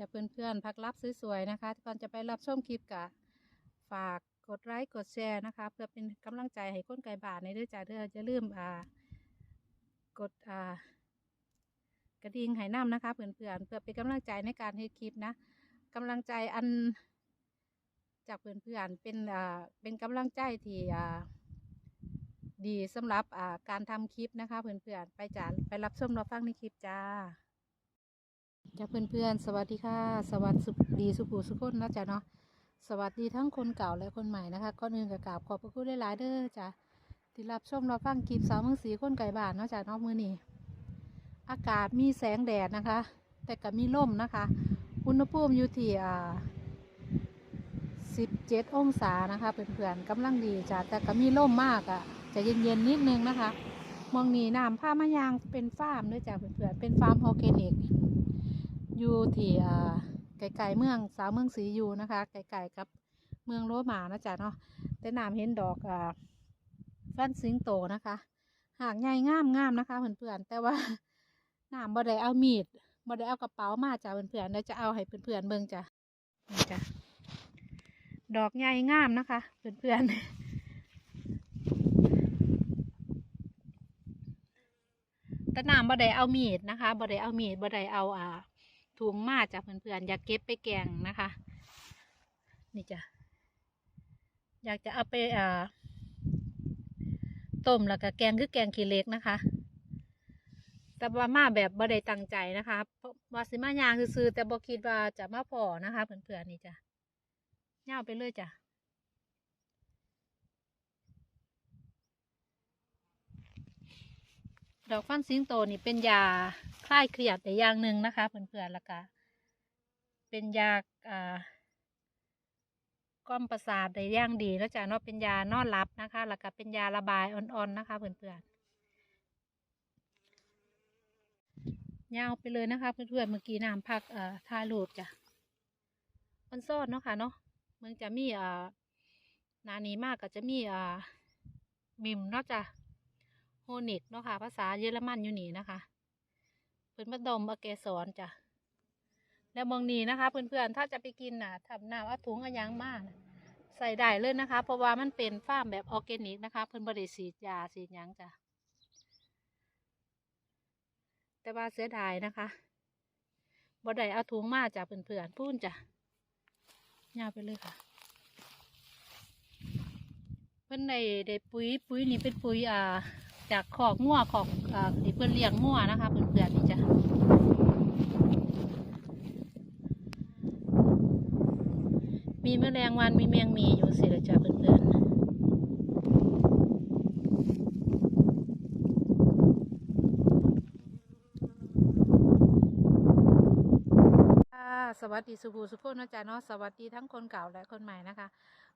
จะเพื่อนๆพักรับสวยๆนะคะ ก่อนจะไปรับชมคลิปกะฝากกดไลค์กดแชร์นะคะ เพื่อเป็นกำลังใจให้คนไก่บาทในเด้อจ้าเด้อจะลืมอ่ากดอ่ากระดิ่งให้น้ำนะคะเพื่อนๆเพื่อเป็นกำลังใจในการให้คลิปนะกำลังใจอันจากเพื่อนๆเป็นอ่าเป็นกำลังใจที่อ่าดีสำหรับอ่าการทำคลิปนะคะเพื่อนๆไปจ้าไปรับชมรับฟังในคลิปจ้า จ้าเพื่อนๆ สวัสดีค่ะ สวัสดีสุภูสุขนนะจ๊ะเนาะ สวัสดีทั้งคนเก่าและคนใหม่นะคะก่อนอื่นกับกราบขอบพระคุณหลายๆเด้อจ้ะที่รับชมรับฟังคลิปสาวเมืองสีคนไก่บ้านเนาะจ้ะเนาะมือนี้อากาศมีแสงแดดนะคะ แต่ก็มีลมนะคะ อุณหภูมิอยู่ที่อ่า17องศานะคะเพื่อนๆกำลังดีจ้ะแต่ก็มีลมมากอะ่ะ จะเย็นๆนิดนึงนะคะมองนีน้ำผ้ามะยางเป็นฟาร์มด้วยจ้ะเพื่อนๆเป็นฟาร์มออร์แกนิก อยู่ที่ไก่ๆเมืองสาวเมืองศรีอยู่นะคะไก่ๆกับเมืองโรมานะจ๊ะเนาะแต่น้ำเห็นดอกอ่าฟันสิงโตนะคะหากใหญ่งามงามนะคะเพื่อนๆแต่ว่าน้ำบ่ได้เอามีดบ่ได้เอากระเป๋ามาจ้ะเพื่อนๆเดี๋ยวจะเอาให้เพื่อนๆเบิ่งจ้ะนี่จ้ะดอกใหญ่งามนะคะ เพื่อนๆแต่น้ำบ่ได้เอามีดนะคะบ่ได้เอามีดบ่ได้เอาอ่า ถุงมาจากเพื่อนๆอยากเก็บไปแกงนะคะ นี่จ้ะอยากจะเอาไปอ่าต้มแล้วก็แกงคือแกงขี้เล็กนะคะ แต่ว่ามาแบบบ่ได้ตั้งใจนะคะเพราะว่าสิมายางคือซื้อแต่บ่คิดว่าจะมาพอนะคะเพื่อนๆนี่จ้ะย่าไปเลยจ้ะ ดอกฟันสิงโตนี่เป็นยาคลายเครียดแต่อย่างหนึ่งนะคะเพื่อนๆแล้วก็เป็นยาอ่าก้อมประสาทได้อย่างดีแล้วจ้ะเนาะเป็นยานอนหลับนะคะแล้วก็เป็นยาระบายอ่อนๆนะคะเพื่อนๆยาวไปเลยนะคะเพื่อนๆเมื่อกี้น้ำพักเอ่อทารูปจ้ะมันซอนเนาะค่ะเนาะเมืองจะมีอ่านานี้มากก็จะมีอ่ามิมเนาะจ้ะ โฮนิกเนาะค่ะ ภาษาเยอรมันอยู่นี่นะคะ เพื่อนมาดมอเกสรจ้ะแล้วมองนี้นะคะ เพื่อนๆถ้าจะไปกินน่ะทำน้ำเอาถุงอายังมากใส่ได้เลยนะคะ เพราะว่ามันเป็นฟาร์มแบบออร์แกนิกนะคะ เพื่อนบริสีดยาสีดยังจ้ะแต่ว่าเสียดายนะคะบ่ได้เอาถุงมาจากเพื่อนๆพูนจ้ะยาวไปเลยค่ะเพื่อนในได้ปุ๋ยปุ๋ยนี่เป็นปุ๋ยอ่า จากขอกงัวขอกอ่าที่เพื่อนเลี้ยงงัวนะคะเพื่อนๆนี่จ้ะมีแมลงวันมีแมงมีอยู่สิละจ้ะเพื่อนๆค่ะส วัสดีสุภูสุขคนะจ๊ะเนาะสวัสดีทั้งคนเก่าและคนใหม่นะคะ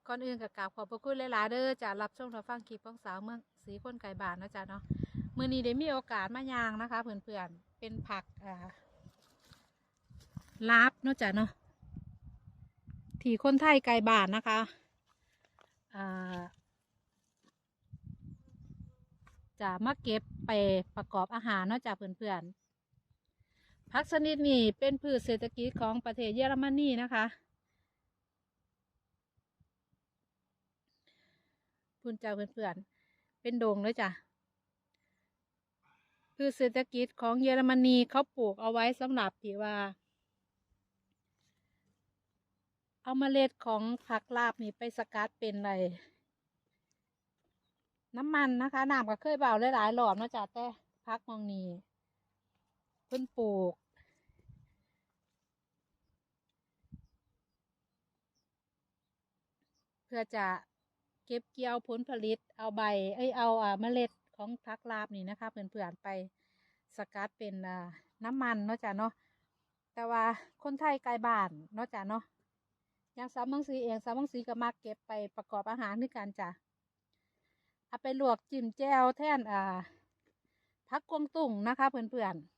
ก่อนอื่นกับกราบขอบพระคุณหลายๆเด้อจะรับชมรับฟังคลิปของสาวเมืองสีคนไก่บานนะจ๊ะเนาะมือนี้ได้มีโอกาสมายางนะคะเพื่อนๆเป็นผักอ่าลาบเนาะจ๊ะเนาะที่คนไทยไก่บานนะคะอ่าจะมาเก็บไปประกอบอาหารเนาะจ๊ะเพื่อนๆ ผักชนิดนี้เป็นพืชเศรษฐกิจของประเทศเยอรมนีนะคะคุณจ้าเพื่อนๆเป็นโด่งเลยจ้ะคือเศรษฐกิจของเยอรมนีเขาปลูกเอาไว้สำหรับที่ว่า เอาเมล็ดของผักลาบนี่ไปสกัดเป็นอะไรน้ำมันนะคะน้ำก็เคยเบาหลายๆหลอมนะจ้ะแต่พักมองนี้เพิ่นปลูก พื่อจะเก็บเกี่ยวผลผลิตเอาใบ เอ้ยเอาเมล็ดของพักลาบนี่นะคะเพื่อนๆไปสกัดเป็นน้ำมันเนาะจ้ะเนาะแต่ว่าคนไทยไกลบ้านเนาะจ้ะเนาะอย่างสามเมืองสีเองสามเมืองสีก็มักเก็บไปประกอบอาหารด้วยกันจ้ะเอาไปลวกจิ้มแจ่วแทนอ่าพักกวางตุ้งนะคะเพื่อนๆ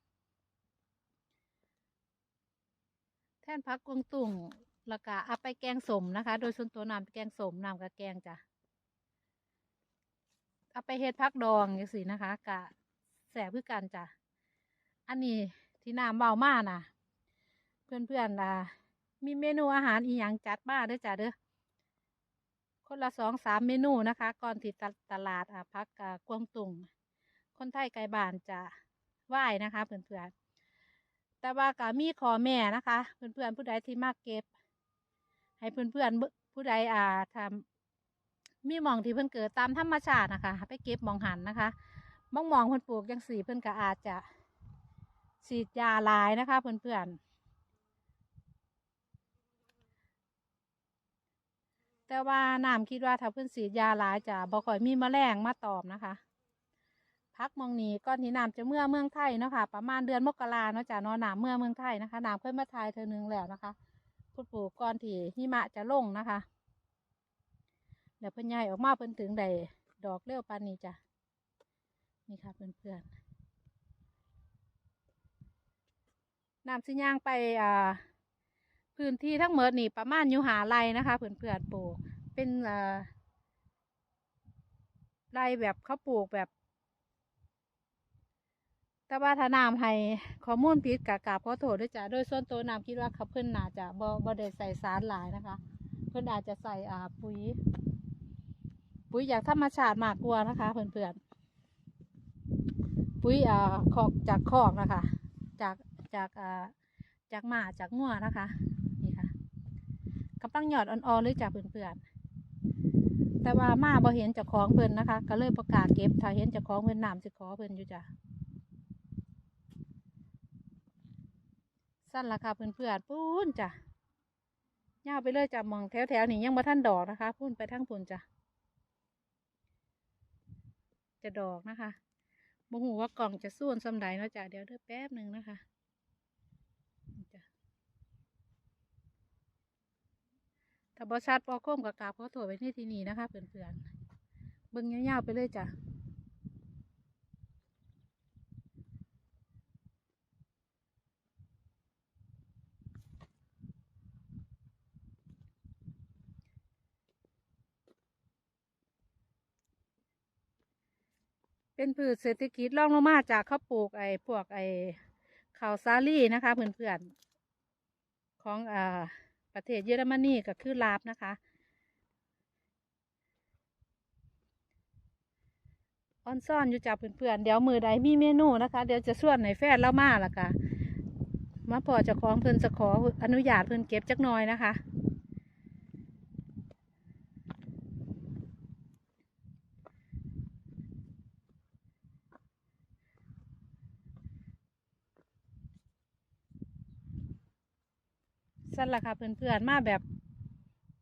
แท่นพักกวางตุ้ง แล้วก็เอาไปแกงสมนะคะ โดยส่วนตัวน้ำแกงสมน้ำกับแกงจ้ะเอาไปเฮ็ดพักดองอย่างสินะคะกะแสบคือกันจ้ะอันนี้ที่น้ำเบามากนะเพื่อนเพื่อนๆอ่ามีเมนูอาหารอีหยังจัดบ้าเด้อจ้าเด้อคนละสองสามเมนูนะคะ ก่อนที่ตตลาดอ่าพักอ่ากวางตุงคนไทยไกลบ้านจะไหว้นะคะเพื่อนเพื่อนแต่ว่าก็มีขอแม่นะคะ เพื่อนเพื่อนผู้ใดที่มากเก็บ ให้เพื่อนเพื่อนๆผู้ใดอ่าทำมีมองที่เพิ่อนเกิดตามธรรมชาตินะคะ ไปเก็บมองหันนะคะมองมองเพิ่อนปลูกจังสีเพิ่อนก็อาจจะฉีดยาลายนะคะ เพื่อนเพื่อนๆแต่ว่าน้ำคิดว่าถ้าเพิ่อนฉีดยาลายจะบ่ค่อยมีแมลงมาตอมนะคะพักมองนี้ก้อนที่น้ำจะเมื่อเมืองไทยเนาะค่ะประมาณเดือนมกราเนาะจ้ะเนาะน้ำเมื่อเมืองไทยนะคะน้ำเคยมาทายเธอหนึงแล้วนะคะ พุดปลูกก่อนที่หิมะจะลงนะคะเดี๋ยวเพิ่นใหญ่ออกมาเพิ่นถึงได้ดอกเร็วปานนี้จ้ะนี่ค่ะเพื่อนๆน้ำสิย่างไปอ่าพื้นที่ทั้งหมดนี่ประมาณอยู่หาไรนะคะเพื่อนๆปลูกเป็นอ่าไรแบบเขาปลูกแบบ แต่ว่าถ้าน้ำให้ข้อมูลผิดกะกราบขอโทษด้วยจ้ะโดยส่วนตัวน้ำคิดว่าเขาเพิ่นน่าจะบ่บ่ได้ใส่สารหลายนะคะ เพิ่นอาจจะใส่อ่าปุ๋ย ปุ๋ยอย่างธรรมชาติมากกว่านะคะเพื่อนๆปุ๋ยอ่าคอกจากคอกนะคะ จากจากอ่าจากหมาจากงัวนะคะนี่ค่ะกำลังหยอดอ่อนๆเลยจากเพื่อนๆแต่ว่ามาบ่เห็นจากของเพิ่นนะคะ ก็เลยประกาศเก็บ ถ้าเห็นจากของเพิ่นน้ำสิขอเพิ่นอยู่จ้ะ สั้นราคาเพื่อนๆปุ้นจ้ะย่าไปเลยจ้ะมองแถวๆนี้ยังมาท่านดอกนะคะพุ่นไปทั้งพุ่นจ้ะจะดอกนะคะบ่หูว่ากล่องจะส่วนสำใดเนาะจ้ะเดี๋ยวเด้อแป๊บหนึ่งนะคะจ้ะถ้าบอชัดบอคมกับกราบขอโทษไว้ที่ที่นี่นะคะเพื่อนๆเบิ่งยาวๆไปเลยจ้ะ เป็นพืชเศรษฐกิจรองลงมาจากเขาวปลูกไอ้พวกไอ้ข้าวสาลี่นะคะเพื่อนๆของอ่าประเทศเยอรมนีก็คือลาบนะคะ ออนซ่อนอยู่จากเพื่อนๆเดี๋ยวมือใดมีเมนูนะคะ เดี๋ยวจะส่วนในแฟนเล่ามาละค่ะมาพอจะของเพิ่อนจะขออนุญาตเพิ่อนเก็บจักน่อยนะคะ สั่นละค่ะเพื่อนๆมาแบบ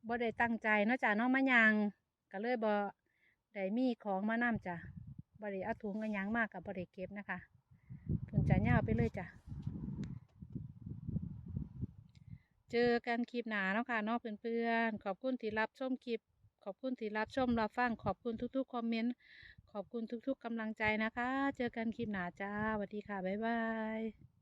บ่ได้ตั้งใจเนาะจ้ะเน้องมะยางก็เลยบ่ได้มีของมานำจ้ะบ่ได้เอาถุงกันยางมากกับบ่ได้เก็บนะคะเพุ่นจะยาไปเลยจ้ะเจอกันคลิปหนาเนาะค่ะเนาะเพื่อนๆขอบคุณที่รับชมคลิป ขอบคุณที่รับชมรับฟังขอบคุณทุกๆคอมเมนต์ขอบคุณทุกๆกำลังใจนะคะ เจอกันคลิปหนาจ้าสวัสดีค่ะบ๊ายบาย